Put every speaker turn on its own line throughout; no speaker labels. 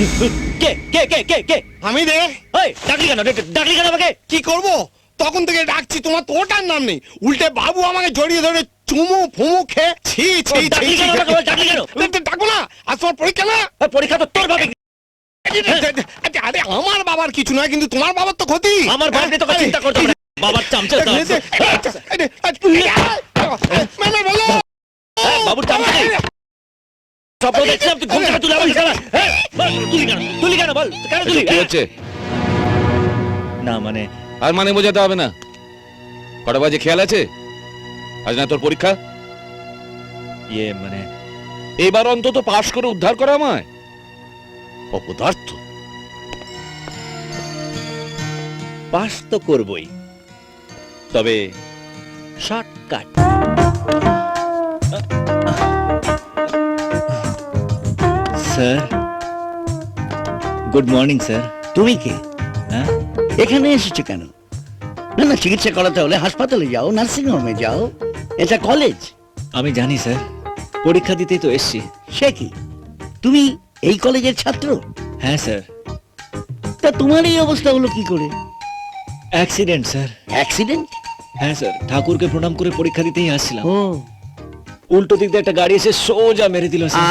কে কে কে কে কে
আমি
ওই ডাকলি কেন ডাকলি কেন আমাকে
কি করব তখন থেকে ডাকছি তোমার তো ওটার নাম নেই উল্টে বাবু আমাকে জড়িয়ে ধরে চুমু ফুমু খেয়ে ছি ছি
ডাকলি কেন ডাকলি কেন?
ছি। ডাকো না আজ তোমার পরীক্ষা না
পরীক্ষা তো তোর ভাবে
আচ্ছা, আরে আমার বাবার কিছু নয় কিন্তু তোমার বাবার তো ক্ষতি
আমার নিয়ে তোকে চিন্তা করতে বাবার চামচা দাও।
মানে বলো
হ্যাঁ, বাবুর চামচা। স্বপ্ন দেখছিলাম তুই ঘুম থেকে তুলে খেলা। হ্যাঁ, বল, তুলি কেন? তুলি কেন? বল কেন তুলি?
এসব কি
হ্যাঁ?
হচ্ছে
না মানে
আর মানে বোঝাতে হবে না। কটা বাজে খেয়াল আছে? আজ না তোর পরীক্ষা?
ইয়ে মানে
এবার অন্তত পাশ করে উদ্ধার করা আমায়। অপদার্থ।
পাস তো করবই। তবে shortcut sir. Good morning sir
তুমি কে?
হ্যাঁ?
এখানে এসেছ কেন? না না চিকিৎসা করাতে হলে হাসপাতালে যাও নার্সিং হোমে যাও। এটা কলেজ
আমি জানি স্যার। পরীক্ষা দিতেই তো এসছি।
সে কি? তুমি এই কলেজের ছাত্র?
হ্যাঁ স্যার।
তা তোমার এই অবস্থা হলো কি করে?
Accident sir.
অ্যাক্সিডেন্ট
হ্যাঁ স্যার। ঠাকুরকে প্রণাম করে পরীক্ষা দিতেই আসছিলাম।
ও।
উল্টো দিক দিয়ে একটা গাড়ি এসে সোজা মেরে দিল স্যার।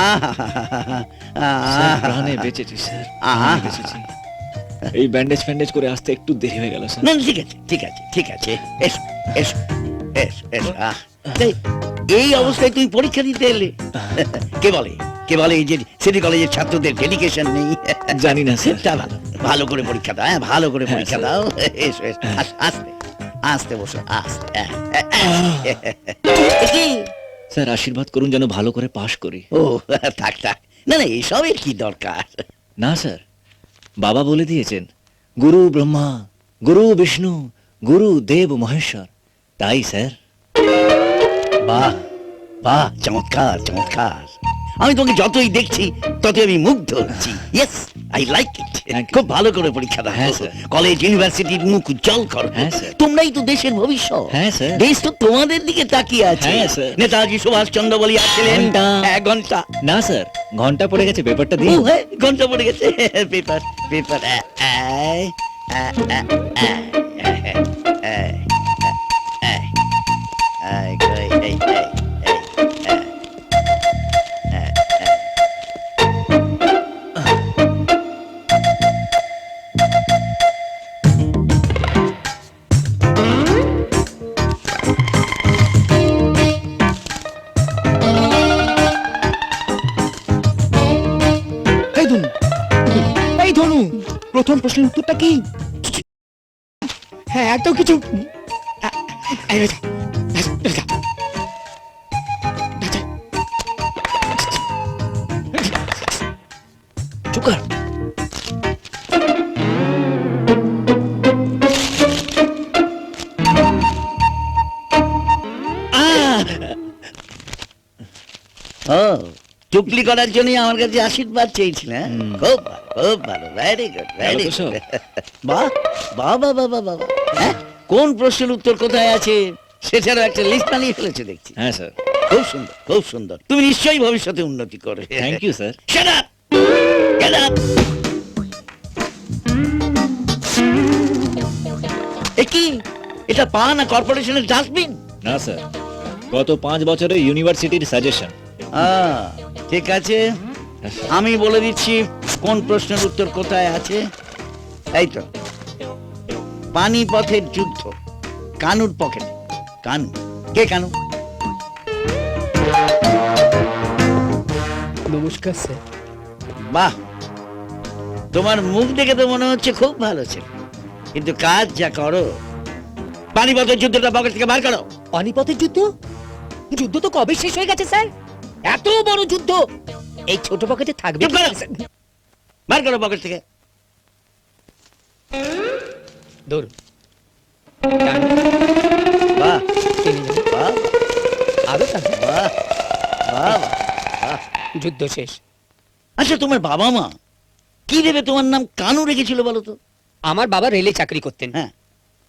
স্যার, প্রাণে বেঁচেছি স্যার বেঁচেছি। এই ব্যান্ডেজ ফ্যান্ডেজ করে আসতে একটু দেরি হয়ে গেল স্যার।
না ঠিক আছে ঠিক আছে ঠিক আছে। এসো এসো এসো এসো এই, অবস্থায় তুই পরীক্ষা দিতে এলে। কে বলে কে বলে এই যে সিটি কলেজের ছাত্রদের ডেডিকেশন নেই?
জানি না স্যার।
তা ভালো ভালো করে পরীক্ষা দাও হ্যাঁ ভালো করে
হ্যাঁ,
পরীক্ষা দাও। এসো এসো আস- আস্তে আস্তে বসো আস্তে হ্যাঁ, হ্যাঁ?
স্যার আশীর্বাদ করুন যেন ভালো করে পাশ করি।
ও থাক থাক। না না এসবের কি দরকার?
না স্যার। বাবা বলে দিয়েছেন গুরু ব্রহ্মা গুরু বিষ্ণু গুরু দেব মহেশ্বর। তাই স্যার।
বাহ বাহ চমৎকার চমৎকার। আমি তোমাকে যতই দেখছি ততই আমি মুগ্ধ হচ্ছি। ইয়েস আই লাইক ইট খুব ভালো করে পরীক্ষা দাও।
হ্যাঁ, স্যার।
কলেজ ইউনিভার্সিটির মুখ উজ্জ্বল করো।
হ্যাঁ, স্যার।
তোমরাই তো দেশের ভবিষ্যৎ।
হ্যাঁ, স্যার।
দেশ তো তোমাদের দিকে তাকিয়ে আছে।
হ্যাঁ, স্যার।
নেতাজি সুভাষ চন্দ্র বলি আসছিলেন। এক ঘণ্টা।
না স্যার ঘণ্টা পড়ে গেছে পেপারটা দিন।
হ্যাঁ ঘণ্টা পড়ে গেছে। পেপার পেপার
ধনু এই ধনু প্রথম প্রশ্নের উত্তরটা কি হ্যাঁ এত কিছু
চুপলি করার জন্য আমার কাছে আশীর্বাদ চেয়েছিল হ্যাঁ? খুব ভালো খুব ভালো ভেরি গুড ভেরি
তো সব।
গুড বাহ বাহ বাহ বাহ বাহ বাহ বাহ। হ্যাঁ? কোন প্রশ্নের উত্তর কোথায় আছে সেটারও একটা লিস্ট বানিয়ে ফেলেছে দেখছি।
হ্যাঁ স্যার
খুব সুন্দর খুব সুন্দর। তুমি নিশ্চয়ই ভবিষ্যতে উন্নতি করবে।
Thank you sir
Shut up! Get up! এ কি? এটা পা না কর্পোরেশনের ডাস্টবিন
না স্যার গত পাঁচ বছরে ইউনিভার্সিটির সাজেশন
ঠিক আছে? আমি বলে দিচ্ছি কোন প্রশ্নের উত্তর কোথায় আছে? এই তো। পানিপথের যুদ্ধ। কানুর পকেটে। কানু। কে কানু?
নমস্কার স্যার।
বাহ। তোমার মুখ দেখে তো মনে হচ্ছে খুব ভালো ছিল। কিন্তু কাজ যা করো পানিপথের যুদ্ধটা পকেট থেকে বার করো।
পানিপথের যুদ্ধ? যুদ্ধ তো কবে শেষ হয়ে গেছে স্যার? এত বড় যুদ্ধ? এই ছোট পকেটে থাকবে?
বার করো পকেট থেকে।
ধরুন
বাহ বাহ
আরও
বাহ বাহ
যুদ্ধ শেষ।
আচ্ছা তোমার বাবা মা কি দেবে তোমার নাম কানু রেখেছিল বলো তো?
আমার বাবা রেলে চাকরি করতেন।
হ্যাঁ।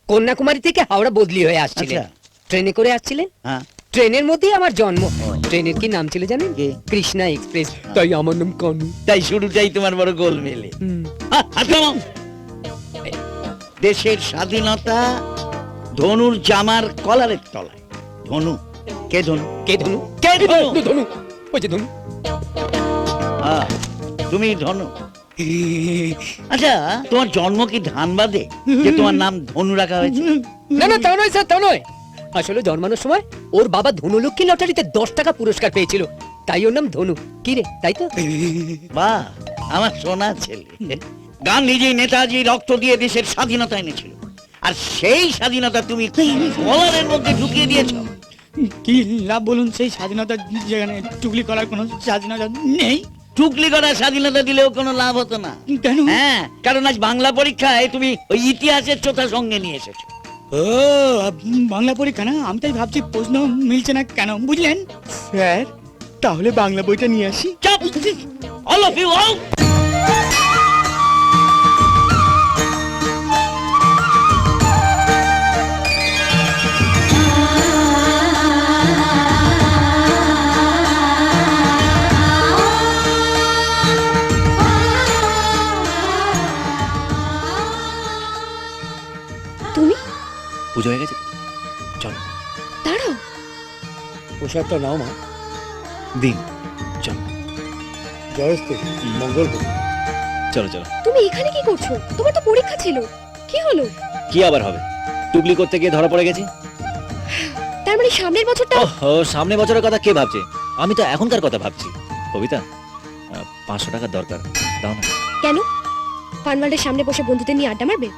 কন্যাকুমারী থেকে হাওড়া বদলি হয়ে আসছিলেন।
আচ্ছা।
ট্রেনে করে আসছিলেন।
হ্যাঁ।
ট্রেনের মধ্যেই আমার জন্ম। ট্রেনের কি নাম ছিল জানেন?
কে?
কৃষ্ণা এক্সপ্রেস। তাই আমার নাম কানু।
তাই শুরুটাই তোমার বড় গোল মেলে। দেশের স্বাধীনতা ধনুর জামার কলারের তলায়। ধনু। কে ধনু?
কে ধনু?
কে ধনু?
ধনু, ওই যে ধনু।
আহ, তুমি ধনু। আচ্ছা তোমার জন্ম কি ধানবাদে? যে তোমার নাম ধনু রাখা হয়েছে?
না না তা নয় স্যার তা নয়। আসলে জন্মানোর সময় ওর বাবা ধনুলক্ষ্মী লটারিতে দশ টাকা পুরস্কার পেয়েছিল। তাই ওর নাম ধনু। কি রে তাই তো?
বাহ আমার সোনা ছেলে। গান্ধীজি নেতাজি রক্ত দিয়ে দেশের স্বাধীনতা এনেছিল। আর সেই স্বাধীনতা তুমি কলারের মধ্যে ঢুকিয়ে দিয়েছ।
কি লাভ বলুন সেই স্বাধীনতা যেখানে চুগলি করার কোনো স্বাধীনতা নেই?
টুকলি করার স্বাধীনতা দিলেও কোনো লাভ হতো না।
কেন?
হ্যাঁ কারণ আজ বাংলা পরীক্ষায় তুমি ওই ইতিহাসের চোথা সঙ্গে নিয়ে এসেছ।
ও বাংলা পরীক্ষা না আমি তাই ভাবছি প্রশ্ন মিলছে না কেন বুঝলেন? স্যার তাহলে বাংলা বইটা নিয়ে আসি।
অল অফ ইউ
পুজো হয়ে গেছে। চলো।
দাঁড়াও।
পোশাকটা নাও মা।
দিন। চলো।
জয়স্ত মঙ্গল
চলো চলো।
তুমি এখানে কি করছ? তোমার তো পরীক্ষা ছিল। কি হলো?
কি আবার হবে? টুকলি করতে গিয়ে ধরা পড়ে গেছি?
তার মানে সামনের বছরটা
ও সামনে বছরের কথা কে ভাবছে? আমি তো এখনকার কথা ভাবছি। কবিতা পাঁচশো টাকার দরকার। দাও না।
কেন? ফানওয়ার্ল্ডের সামনে বসে বন্ধুদের নিয়ে আড্ডা মারবে?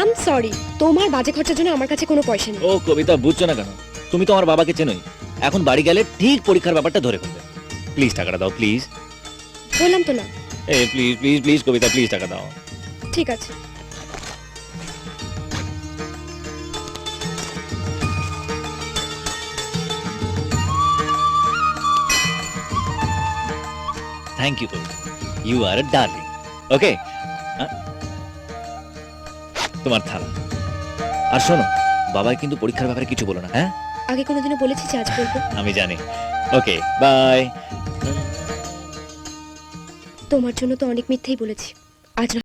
আম সরি তোমার বাজে খরচার জন্য আমার কাছে কোনো পয়সা নেই।
ও কবিতা বুঝছ না কেন? তুমি তো আমার বাবাকে চেনোই। এখন বাড়ি গেলে ঠিক পরীক্ষার ব্যাপারটা ধরে ফেলবে। প্লিজ টাকাটা দাও প্লিজ
বললাম তো না।
এ please please please Kabita please টাকা দাও।
ঠিক আছে।
Thank you Kabita. You are darling okay তোমার থালা। আর শোনো বাবাই কিন্তু পরীক্ষার ব্যাপারে কিছু বলো না হ্যাঁ?
আগে কোনোদিনও বলেছি যে আজ বলব
আমি জানি। Okay bye.
তোমার জন্য তো অনেক মিথ্যেই বলেছি। আজ না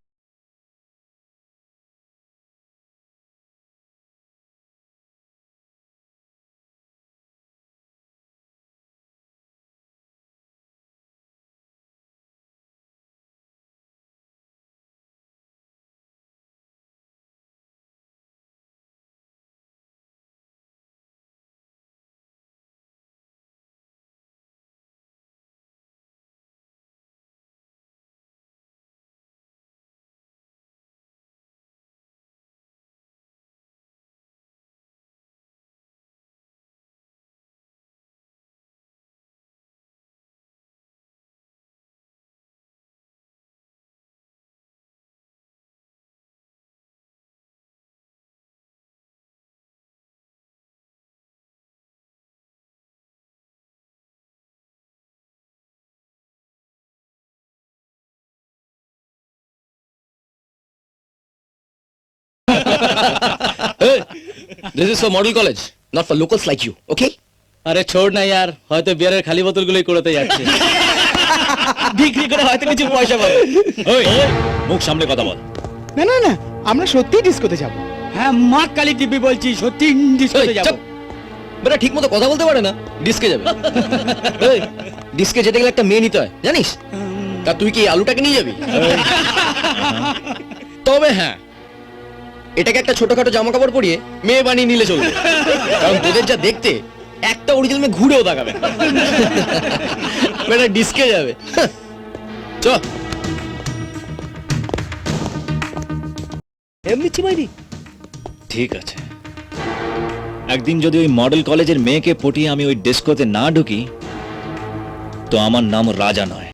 this is for model college not for locals like you okay
আরে ছোড় না ইয়ার হয়তো বিয়ারের খালি বোতলগুলোই করতে যাচ্ছে।
বিক্রি করে হয়তো কিছু পয়সা পাবে।
ওই মুখ সামনে কথা বল।
না না না আমরা সত্যি ডিস্কোতে যাব। হ্যাঁ মা কালী দিব্যি বলছি সত্যি ডিস্কোতে যাব।
বেটা ঠিক মতো কথা বলতে পারে না ডিস্কে যাবে। এই, ডিস্কে যেতে গেলে একটা মেয়ে নিতে হয় জানিস? তা তুই কি আলুটাকে নিয়ে যাবি? তবে হ্যাঁ এটাকে একটা ছোটখাটো জামা কাপড় পরিয়ে মেয়ে বানিয়ে নিলে চলবে। কারণ তোদের যা দেখতে একটা অরিজিনাল মেয়ে ঘুরেও তাকাবে। বেটা ডিস্কে যাবে। চ
এমনি চিমাইনি
ঠিক আছে। একদিন যদি ওই মডেল কলেজের মেয়েকে পটিয়ে আমি ওই ডেস্কোতে না ঢুকি তো আমার নাম রাজা নয়।